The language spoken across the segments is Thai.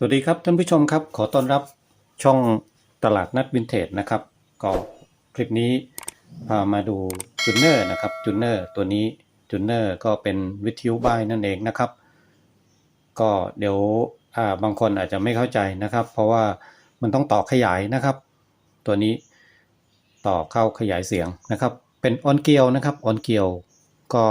สวัสดีครับท่านผู้ชมครับ ขอต้อนรับช่องตลาดนัดวินเทจนะครับ ก็คลิปนี้พามาดูจูเนอร์นะครับจูเนอร์ตัวนี้จูเนอร์ก็เป็นวิทยุบายนั่นเองนะครับ ก็เดี๋ยวาบางคนอาจจะไม่เข้าใจนะครับ เพราะว่ามันต้องต่อขยายนะครับ ตัวนี้ต่อเข้าขยายเสียงนะครับ เป็นออนเกียวนะครับออนเกียวก็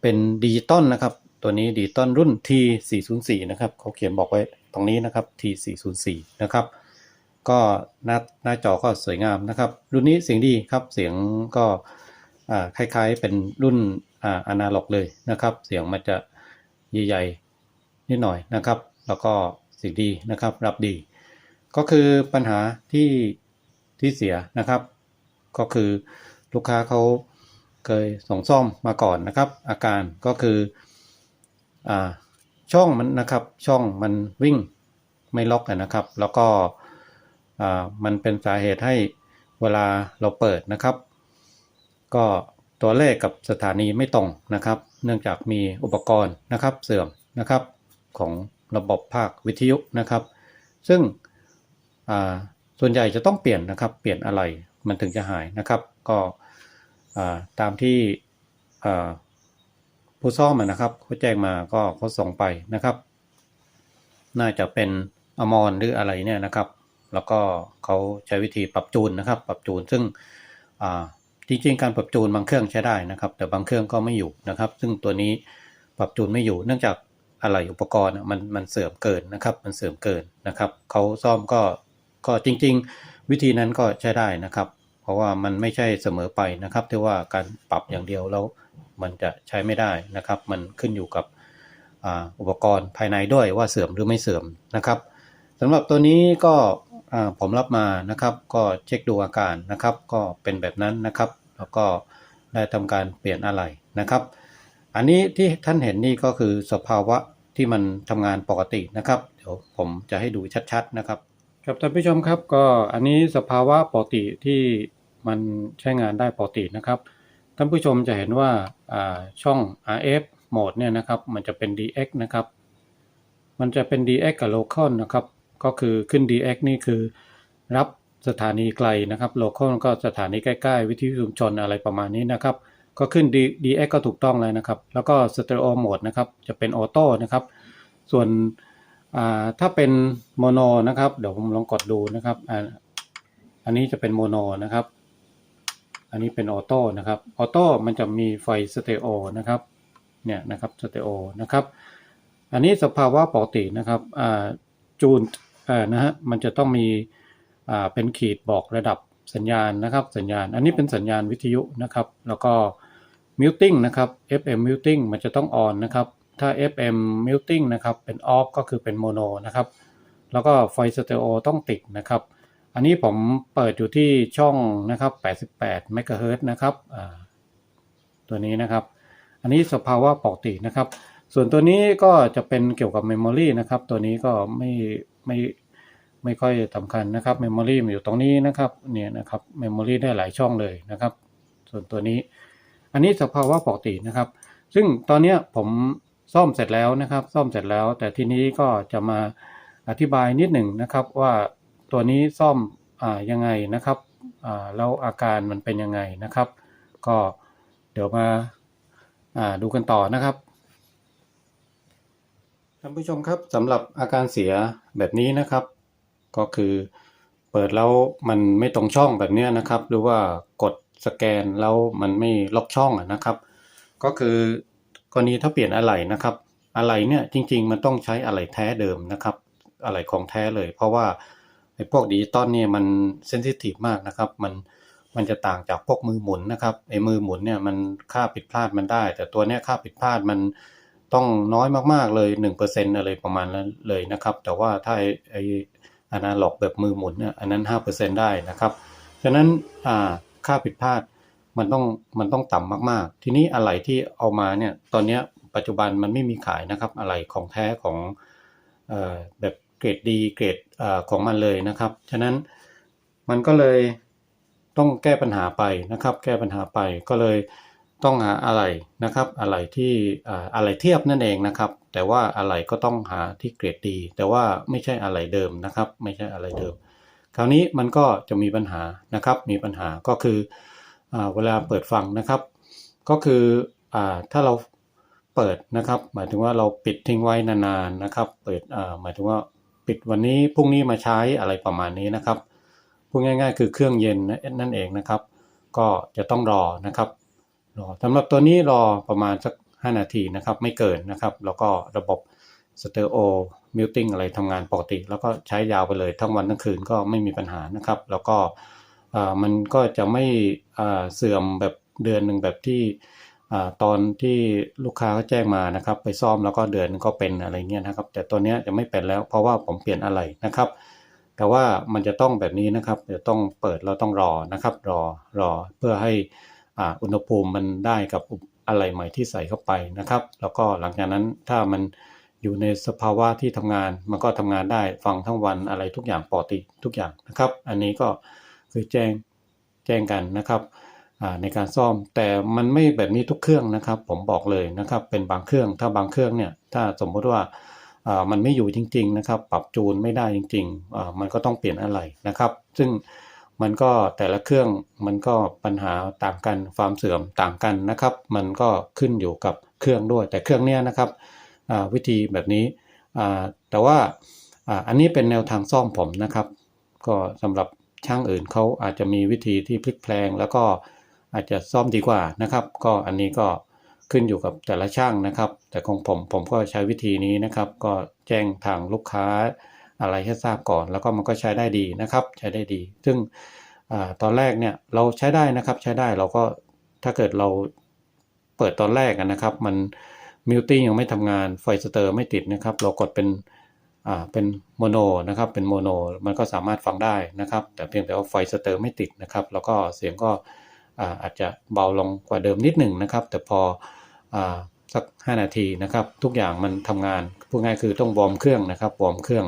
เป็นดิจิตอลนะครับ ตัวนี้ดิจิตอลรุ่น T404 นะครับเขาเขียนบอกไว้ ตรงนี้นะครับ T404 นะครับ ก็หน้าหน้าจอก็สวยงามนะครับ รุ่นนี้เสียงดีครับ เสียงก็คล้ายๆเป็นรุ่นออนาล็อกเลยนะครับ เสียงมันจะใหญ่ๆนิดหน่อยนะครับ แล้วก็เสียงดีนะครับ รับดี ก็คือปัญหาที่ที่เสียนะครับ ก็คือลูกค้าเขาเคยส่งซ่อมมาก่อนนะครับ อาการก็คืออ่า ช่องมันนะครับ ช่องมันวิ่งไม่ล็อกนะครับ แล้วก็มันเป็นสาเหตุให้เวลาเราเปิดนะครับ ก็ตัวเลขกับสถานีไม่ตรงนะครับ เนื่องจากมีอุปกรณ์นะครับเสื่อมนะครับของระบบภาควิทยุนะครับ ซึ่งส่วนใหญ่จะต้องเปลี่ยนนะครับเปลี่ยนอะไรมันถึงจะหายนะครับ ก็ตามที่ ผู้ซ่อมนะครับเขาแจ้งมาก็เขาส่งไปนะครับ น่าจะเป็นอมรหรืออะไรเนี่ยนะครับ แล้วก็เขาใช้วิธีปรับจูนนะครับ ปรับจูนซึ่งจริงๆการปรับจูนบางเครื่องใช้ได้นะครับ แต่บางเครื่องก็ไม่อยู่นะครับ ซึ่งตัวนี้ปรับจูนไม่อยู่เนื่องจากอะไรอุปกรณ์มันมันเสื่อมเกินนะครับ มันเสื่อมเกินนะครับเขาซ่อมก็ก็จริง ๆ วิธีนั้นก็ใช้ได้นะครับ เพราะว่ามันไม่ใช่เสมอไปนะครับที่ว่าการปรับอย่างเดียวแล้ว มันจะใช้ไม่ได้นะครับ มันขึ้นอยู่กับอ,อุปกรณ์ภายในด้วยว่าเสื่อมหรือไม่เสื่อมนะครับสำหรับตัวนี้ก็ผมรับมานะครับ ก็เช็คดูอาการนะครับ ก็เป็นแบบนั้นนะครับ แล้วก็ได้ทำการเปลี่ยนอะไรนะครับ อันนี้ที่ท่านเห็นนี่ก็คือสภาวะที่มันทำงานปกตินะครับ เดี๋ยวผมจะให้ดูชัดๆนะครับ ครับท่านผู้ชมครับก็อันนี้สภาวะปกติที่มันใช้งานได้ปกตินะครับ ท่านผู้ชมจะเห็นว่าช่อง RF โหมดเนี่ยนะครับมันจะเป็น DX นะครับ มันจะเป็น DX กับ Local นะครับ ก็คือขึ้น DX นี่คือรับสถานีไกลนะครับ Local ก็สถานีใกล้ๆ วิทยุชุมชนอะไรประมาณนี้นะครับ ก็ขึ้น dx ก็ถูกต้องแล้วนะครับ แล้วก็ Stereo Mode นะครับจะเป็นออโต้นะครับ ส่วนถ้าเป็นโมโนนะครับ เดี๋ยวผมลองกดดูนะครับ อันนี้จะเป็นโมโนนะครับ อันนี้เป็นออโต้นะครับออโต้มันจะมีไฟสเตโอนะครับเนี่ยนะครับสเตโอนะครับ อันนี้สภาวะปกตินะครับจูนนะฮะมันจะต้องมีอ่าเป็นขีดบอกระดับสัญญาณนะครับ สัญญาณ อันนี้เป็นสัญญาณวิทยุนะครับ แล้วก็ muting นะครับ FM muting มันจะต้อง on นนะครับ ถ้า FM muting นะครับเป็น off ก็คือเป็น mono นะครับ แล้วก็ไฟสเตโอต้องติดนะครับ อันนี้ผมเปิดอยู่ที่ช่องนะครับ88 MHz นะครับตัวนี้นะครับ อันนี้สภาวะปกตินะครับ ส่วนตัวนี้ก็จะเป็นเกี่ยวกับ Memory นะครับ ตัวนี้ก็ไม่ไม่ไม่ค่อยสำคัญนะครับ Memory มันอยู่ตรงนี้นะครับเนี่ยนะครับ Memory ได้หลายช่องเลยนะครับ ส่วนตัวนี้ อันนี้สภาวะปกตินะครับ ซึ่งตอนนี้ผมซ่อมเสร็จแล้วนะครับ ซ่อมเสร็จแล้ว แต่ทีนี้ก็จะมาอธิบายนิดหนึ่งนะครับว่า ตัวนี้ซ่อมอยังไงนะครับอ่าแล้วอาการมันเป็นยังไงนะครับ ก็เดี๋ยวมาาดูกันต่อนะครับท่านผู้ชมครับสำหรับอาการเสียแบบนี้นะครับ ก็คือเปิดแล้วมันไม่ตรงช่องแบบนี้นะครับ หรือว่ากดสแกนแล้วมันไม่ล็อกช่องนะครับ ก็คือกรณีถ้าเปลี่ยนอะไหล่นะครับอะไหล่เนี่ยจริง ๆ มันต้องใช้อะไหล่แท้เดิมนะครับอะไหล่ของแท้เลย เพราะว่า ไอ้พวกดิจิตอลเนี่ยมันเซนซิทีฟมากนะครับ มันมันจะต่างจากพวกมือหมุนนะครับไอ้มือหมุนเนี่ยมันค่าผิดพลาดมันได้ แต่ตัวเนี้ยค่าผิดพลาดมันต้องน้อยมากๆเลย 1%อะไรประมาณนั้นเลยนะครับ แต่ว่าถ้าไอ้ไออนาล็อกแบบมือหมุนเนี่ยอันนั้น 5%ได้นะครับฉะนั้นอ่าค่าผิดพลาดมันต้องมันต้องต่ำมากๆ ทีนี้อะไหล่ที่เอามาเนี่ยตอนเนี้ยปัจจุบันมันไม่มีขายนะครับ อะไหล่ของแท้ของเอ่อแบบ เกรดดีเกรดของมันเลยนะครับ ฉะนั้นมันก็เลยต้องแก้ปัญหาไปนะครับ แก้ปัญหาไปก็เลยต้องหาอะไหล่นะครับ อะไหล่ที่อะไหล่เทียบนั่นเองนะครับ แต่ว่าอะไรก็ต้องหาที่เกรดดี แต่ว่าไม่ใช่อะไรเดิมนะครับ ไม่ใช่อะไรเดิม คราวนี้มันก็จะมีปัญหานะครับ มีปัญหาก็คืออเวลาเปิดฟังนะครับ ก็คืออถ้าเราเปิดนะครับ หมายถึงว่าเราปิดทิ้งไว้นานๆนะครับ เปิดหมายถึงว่า ปิดวันนี้พรุ่งนี้มาใช้อะไรประมาณนี้นะครับพูดง่าย ๆ คือเครื่องเย็นนั่นเองนะครับ ก็จะต้องรอนะครับรอสำหรับตัวนี้รอประมาณสัก 5 นาทีนะครับ ไม่เกินนะครับ แล้วก็ระบบสเตอริโอมิวติ้งอะไรทำงานปกติ แล้วก็ใช้ยาวไปเลยทั้งวันทั้งคืนก็ไม่มีปัญหานะครับ แล้วก็มันก็จะไม่เสื่อมแบบเดือนหนึ่งแบบที่ อตอนที่ลูกค้าเขาแจ้งมานะครับ ไปซ่อมแล้วก็เดือนก็เป็นอะไรเงี้ยนะครับ แต่ตัวเนี้ยจะไม่เป็นแล้วเพราะว่าผมเปลี่ยนอะไรนะครับ แต่ว่ามันจะต้องแบบนี้นะครับจะต้องเปิดเราต้องรอนะครับ รอรอเพื่อให้อุณหภูมิมันได้กับอะไรใหม่ที่ใส่เข้าไปนะครับ แล้วก็หลังจากนั้นถ้ามันอยู่ในสภาวะที่ทำงานมันก็ทำงานได้ฟังทั้งวันอะไรทุกอย่างปกติทุกอย่างนะครับ อันนี้ก็คือแจ้งแจ้งกันนะครับ ในการซ่อมแต่มันไม่แบบนี้ทุกเครื่องนะครับ ผมบอกเลยนะครับเป็นบางเครื่องถ้าบางเครื่องเนี่ยถ้าสมมติว่าอ่ามันไม่อยู่จริง ๆนะครับ ปรับจูนไม่ได้จริงๆอ่ามันก็ต้องเปลี่ยนอะไรนะครับ ซึ่งมันก็แต่ละเครื่องมันก็ปัญหาต่างกันความเสื่อมต่างกันนะครับ มันก็ขึ้นอยู่กับเครื่องด้วย แต่เครื่องเนี้ยนะครับอ่าวิธีแบบนี้อ่าแต่ว่าอ่าอันนี้เป็นแนวทางซ่อมผมนะครับ ก็สำหรับช่างอื่นเขาอาจจะมีวิธีที่พลิกแพลงแล้วก็ อาจจะซ่อมดีกว่านะครับ ก็อันนี้ก็ขึ้นอยู่กับแต่ละช่างนะครับ แต่ของผมผมก็ใช้วิธีนี้นะครับ ก็แจ้งทางลูกค้าอะไรให้ทราบก่อน แล้วก็มันก็ใช้ได้ดีนะครับ ใช้ได้ดี ซึ่งอตอนแรกเนี่ยเราใช้ได้นะครับใช้ได้เราก็ถ้าเกิดเราเปิดตอนแรกนะครับ มันมิวติ้ยังไม่ทำงานไฟสเตอร์ไม่ติดนะครับ เรากดเป็นอ่าเป็นโมโนนะครับเป็นโมโนมันก็สามารถฟังได้นะครับ แต่เพียงแต่ว่าไฟสเตอร์ไม่ติดนะครับ แล้วก็เสียงก็ อาจจะเบาลงกว่าเดิมนิดหนึ่งนะครับ แต่พออสัก 5 นาทีนะครับ ทุกอย่างมันทำงานพูดง่ายคือต้องวอร์มเครื่องนะครับวอร์มเครื่อง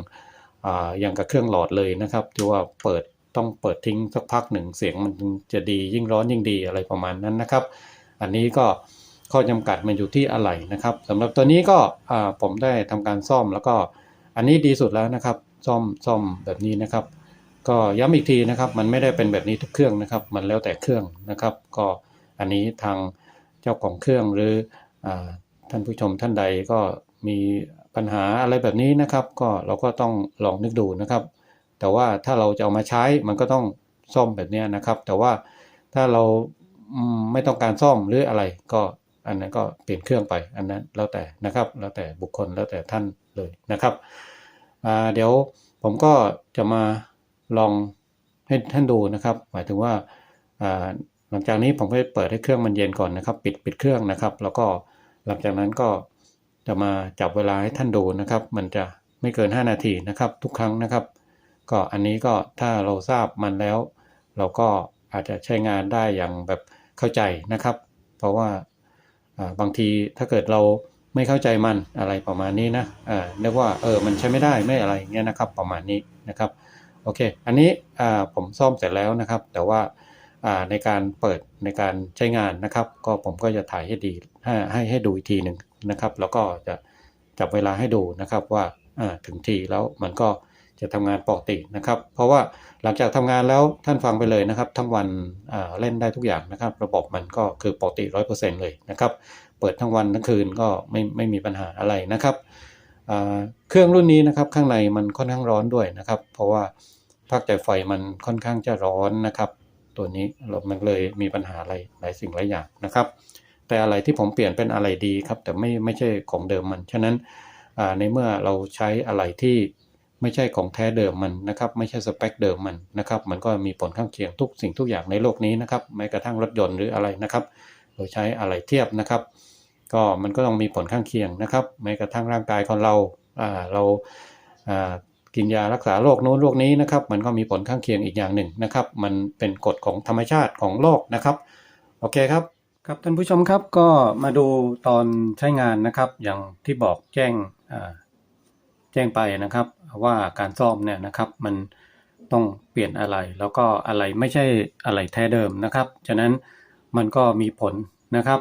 อย่างกับเครื่องหลอดเลยนะครับที่ว่าเปิดต้องเปิดทิ้งสักพักหนึ่งเสียงมันจะดียิ่งร้อนยิ่งดีอะไรประมาณนั้นนะครับ อันนี้ก็ข้อจำกัดมันอยู่ที่อะไรนะครับสำหรับตัวนี้ก็ผมได้ทำการซ่อมแล้วก็อันนี้ดีสุดแล้วนะครับ ซ่อมซ่อมแบบนี้นะครับ ก็ย้ำอีกทีนะครับ มันไม่ได้เป็นแบบนี้ทุกเครื่องนะครับ มันแล้วแต่เครื่องนะครับ ก็อันนี้ทางเจ้าของเครื่องหรืออท่านผู้ชมท่านใดก็มีปัญหาอะไรแบบนี้นะครับ ก็เราก็ต้องลองนึกดูนะครับ แต่ว่าถ้าเราจะเอามาใช้มันก็ต้องซ่อมแบบนี้นะครับ แต่ว่าถ้าเราไม่ต้องการซ่อมหรืออะไรก็อันนั้นก็เปลี่ยนเครื่องไปอันนั้นแล้วแต่นะครับ แล้วแต่บุคคลแล้วแต่ท่านเลยนะครับเดี๋ยวผมก็จะมา ลองให้ท่านดูนะครับ หมายถึงว่าหลังจากนี้ผมก็จะเปิดให้เครื่องมันเย็นก่อนนะครับ ปิดปิดเครื่องนะครับ แล้วก็หลังจากนั้นก็จะมาจับเวลาให้ท่านดูนะครับ มันจะไม่เกิน 5 นาทีนะครับ ทุกครั้งนะครับ ก็อันนี้ก็ถ้าเราทราบมันแล้ว เราก็อาจจะใช้งานได้อย่างแบบเข้าใจนะครับ เพราะว่าบางทีถ้าเกิดเราไม่เข้าใจมันอะไรประมาณนี้นะอ่าเรียกว่าเออมันใช้ไม่ได้ไม่อะไรอย่างเงี้ยนะครับ ประมาณนี้นะครับ โอเค อันนี้ผมซ่อมเสร็จแล้วนะครับ แต่ว่าในการเปิดในการใช้งานนะครับ ก็ผมก็จะถ่ายให้ดีให้ให้ให้ดูอีกทีหนึ่งนะครับ แล้วก็จะจับเวลาให้ดูนะครับว่าถึงทีแล้วมันก็จะทำงานปกตินะครับ เพราะว่าหลังจากทำงานแล้วท่านฟังไปเลยนะครับ ทั้งวันเล่นได้ทุกอย่างนะครับ ระบบมันก็คือปกติร้อยเปอร์เซ็นต์เลยนะครับ เปิดทั้งวันทั้งคืนก็ไม่ไม่มีปัญหาอะไรนะครับ เครื่องรุ่นนี้นะครับข้างในมันค่อนข้างร้อนด้วยนะครับ เพราะว่าภาคจ่ายไฟมันค่อนข้างจะร้อนนะครับ ตัวนี้เรามันเลยมีปัญหาอะไรหลายสิ่งหลายอย่างนะครับ แต่อะไรที่ผมเปลี่ยนเป็นอะไรดีครับ แต่ไม่ไม่ใช่ของเดิมมันฉะนั้นในเมื่อเราใช้อะไรที่ไม่ใช่ของแท้เดิมมันนะครับ ไม่ใช่สเปคเดิมมันนะครับ มันก็มีผลข้างเคียงทุกสิ่งทุกอย่างในโลกนี้นะครับแม้กระทั่งรถยนต์หรืออะไรนะครับเราใช้อะไรเทียบนะครับ ก็มันก็ต้องมีผลข้างเคียงนะครับแม้กระทั่งร่างกายของเราเรากินยารักษาโรคโน้นโรคนี้นะครับ มันก็มีผลข้างเคียงอีกอย่างหนึ่งนะครับ มันเป็นกฎของธรรมชาติของโลกนะครับ โอเคครับ ครับท่านผู้ชมครับก็มาดูตอนใช้งานนะครับ อย่างที่บอกแจ้งแจ้งไปนะครับ ว่าการซ่อมเนี่ยนะครับ มันต้องเปลี่ยนอะไร แล้วก็อะไรไม่ใช่อะไรแท้เดิมนะครับ ฉะนั้นมันก็มีผลนะครับ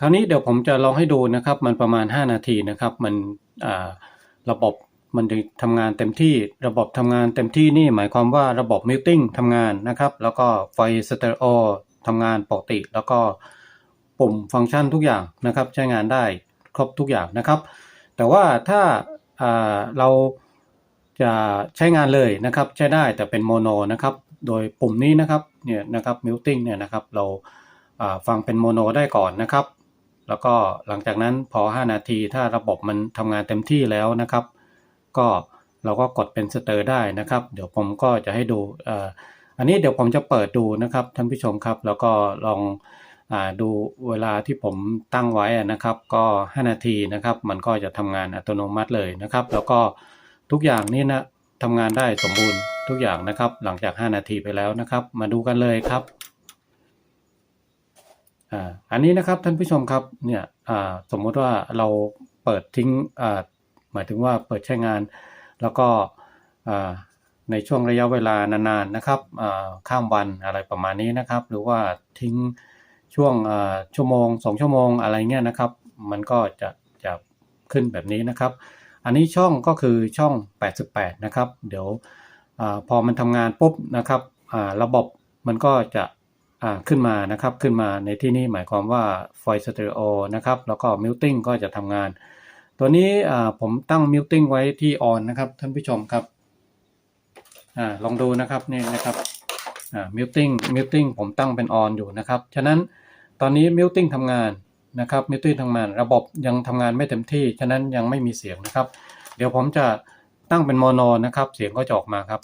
คราวนี้เดี๋ยวผมจะลองให้ดูนะครับ มันประมาณ 5 นาทีนะครับ มันระบบมันจะทำงานเต็มที่ ระบบทำงานเต็มที่นี่หมายความว่าระบบมิวติ้งทำงานนะครับ แล้วก็ไฟสเตอริโอทำงานปกติ แล้วก็ปุ่มฟังก์ชันทุกอย่างนะครับ ใช้งานได้ครบทุกอย่างนะครับ แต่ว่าถ้าเราจะใช้งานเลยนะครับ ใช้ได้แต่เป็นโมโนนะครับ โดยปุ่มนี้นะครับเนี่ยนะครับมิวติ้งเนี่ยนะครับเราฟังเป็นโมโนได้ก่อนนะครับ แล้วก็หลังจากนั้นพอ 5 นาทีถ้าระบบมันทำงานเต็มที่แล้วนะครับ ก็เราก็กดเป็นสเตอร์ได้นะครับ เดี๋ยวผมก็จะให้ดูอันนี้เดี๋ยวผมจะเปิดดูนะครับท่านผู้ชมครับ แล้วก็ลองอดูเวลาที่ผมตั้งไว้นะครับ ก็ 5 นาทีนะครับ มันก็จะทำงานอัตโนมัติเลยนะครับ แล้วก็ทุกอย่างนี่นะทำงานได้สมบูรณ์ทุกอย่างนะครับ หลังจาก 5 นาทีไปแล้วนะครับ มาดูกันเลยครับ อันนี้นะครับท่านผู้ชมครับเนี่ยสมมุติว่าเราเปิดทิ้งหมายถึงว่าเปิดใช้งาน แล้วก็ในช่วงระยะเวลานานๆนะครับข้ามวันอะไรประมาณนี้นะครับ หรือว่าทิ้งช่วงชั่วโมงสองชั่วโมงอะไรเงี้ยนะครับ มันก็จะจะขึ้นแบบนี้นะครับ อันนี้ช่องก็คือช่อง 88 นะครับ เดี๋ยวอพอมันทำงานปุ๊บนะครับระบบมันก็จะ ขึ้นมานะครับขึ้นมาในที่นี้หมายความว่าไฟสเตอริโอนะครับแล้วก็มิวติ้งก็จะทำงาน ตัวนี้ผมตั้งมิวติ้งไว้ที่ออนนะครับท่านผู้ชมครับอลองดูนะครับนี่นะครับมิวติ้งมิวติ้งผมตั้งเป็นออนอยู่นะครับ ฉะนั้นตอนนี้มิวติ้งทำงานนะครับมิวติ้งทำงาน ระบบยังทำงานไม่เต็มที่ ฉะนั้นยังไม่มีเสียงนะครับ เดี๋ยวผมจะตั้งเป็นโมโนนะครับ เสียงก็จะออกมาครับ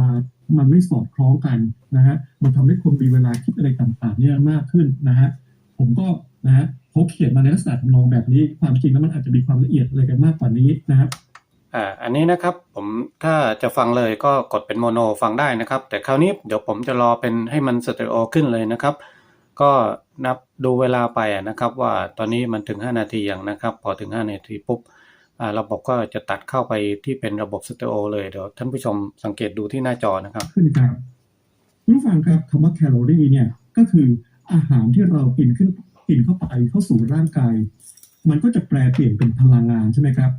มามันไม่สอดคล้องกันนะฮะมันทำให้คนมีเวลาคิดอะไรต่างๆเนี่ยมากขึ้นนะฮะผมก็นะฮะเขาเขียนมาในลักษณะทำนองแบบนี้ ความจริงแล้วมันอาจจะมีความละเอียดอะไรกันมากกว่านี้นะครับอ่าอันนี้นะครับผมถ้าจะฟังเลยก็กดเป็นโมโนฟังได้นะครับ แต่คราวนี้เดี๋ยวผมจะรอเป็นให้มันสเตอริโอขึ้นเลยนะครับ ก็นับดูเวลาไปนะครับ ว่าตอนนี้มันถึง 5 นาทีอย่างนะครับ พอถึง 5 นาทีปุ๊บ ระบบก็จะตัดเข้าไปที่เป็นระบบสเตอโอเลยเดี๋ยวท่านผู้ชมสังเกตดูที่หน้าจอนะครับขึ้นครับผู้ฟังครับคำว่าแคลอรี่เนี่ยก็คืออาหารที่เรากินขึ้นกินเข้าไปเข้าสู่ร่างกาย มันก็จะแปลเปลี่ยนเป็นพลังงานใช่ไหมครับ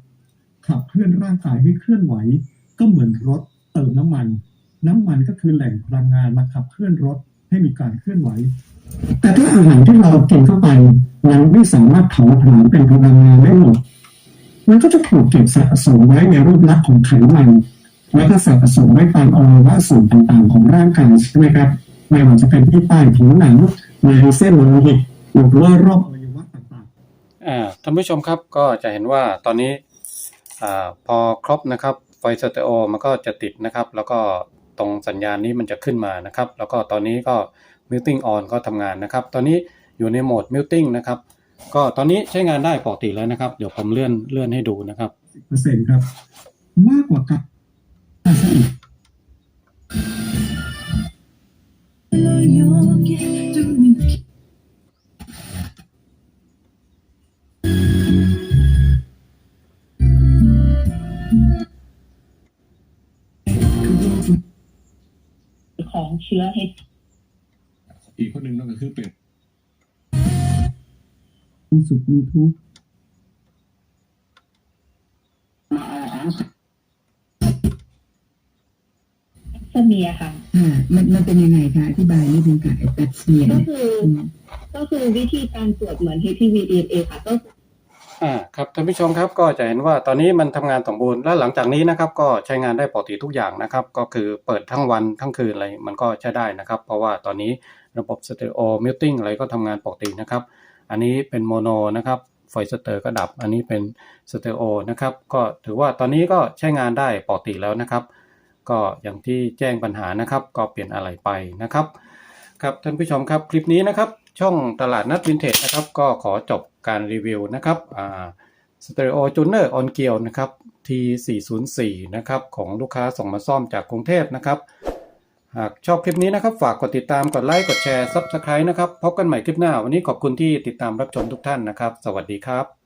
ขับเคลื่อนร่างกายให้เคลื่อนไหว ก็เหมือนรถเติมน้ำมัน น้ำมันก็คือแหล่งพลังงานมาขับเคลื่อนรถให้มีการเคลื่อนไหว แต่ถ้าอาหารที่เรากินเข้าไปมันไม่สามารถเผาผลาญเป็นพลังงานได้หมด มันก็จะถูกเก็บสะสมไว้ในรูปลักษณ์ของไขมันแล้วก็สะสมไว้ตามอวัยวะส่วนต่างๆ ของร่างกายใช่ไหมครับไม่ว่าจะเป็นที่ใต้ผิวหนังในเส้นโลหิตหรือว่ารอบอวัยวะต่างๆอ่าท่านผู้ชมครับก็จะเห็นว่าตอนนี้อ่าพอครบนะครับไฟสเตอริโอมันก็จะติดนะครับ แล้วก็ตรงสัญญาณนี้มันจะขึ้นมานะครับ แล้วก็ตอนนี้ก็ muting on ก็ทำงานนะครับ ตอนนี้อยู่ในโหมด muting นะครับ ก็ตอนนี้ใช้งานได้ปกติแล้วนะครับ เดี๋ยวผมเลื่อนเลื่อนให้ดูนะครับเปอร์เซ็นต์ครับมากกว่ากับซะอีกของเชื้อ H อีกคนหนึ่งนั่นก็คือเป็น ที่สุดยูทูบเสเมียค่ะค่ะมันมันเป็นยังไงคะอธิบายนิดนึงค่ะไอ้แปดเซียก็เนี่ยคือ ก็คือวิธีการตรวจเหมือน HPV DNA ค่ะก็คืออ่าครับท่านผู้ชมครับก็จะเห็นว่าตอนนี้มันทำงานสมบูรณ์แล้วหลังจากนี้นะครับก็ใช้งานได้ปกติทุกอย่างนะครับ ก็คือเปิดทั้งวันทั้งคืนอะไรมันก็ใช้ได้นะครับ เพราะว่าตอนนี้ระบบสเตอริโอมิวติ้งอะไรก็ทำงานปกตินะครับ อันนี้เป็นโมโนนะครับไฟสเตอร์ก็ดับ อันนี้เป็นสเตอริโอนะครับ ก็ถือว่าตอนนี้ก็ใช้งานได้ปกติแล้วนะครับ ก็อย่างที่แจ้งปัญหานะครับ ก็เปลี่ยนอะไรไปนะครับ ครับท่านผู้ชมครับคลิปนี้นะครับ ช่องตลาดนัดวินเทจนะครับ ก็ขอจบการรีวิวนะครับอ่าสเตอริโอจูเนอร์ออนเกียวนะครับ T404 นะครับ ของลูกค้าส่งมาซ่อมจากกรุงเทพนะครับ หากชอบคลิปนี้นะครับ ฝากกดติดตามกดไลค์กดแชร์ซับสไคร b e นะครับ พบกันใหม่คลิปหน้า วันนี้ขอบคุณที่ติดตามรับชมทุกท่านนะครับ สวัสดีครับ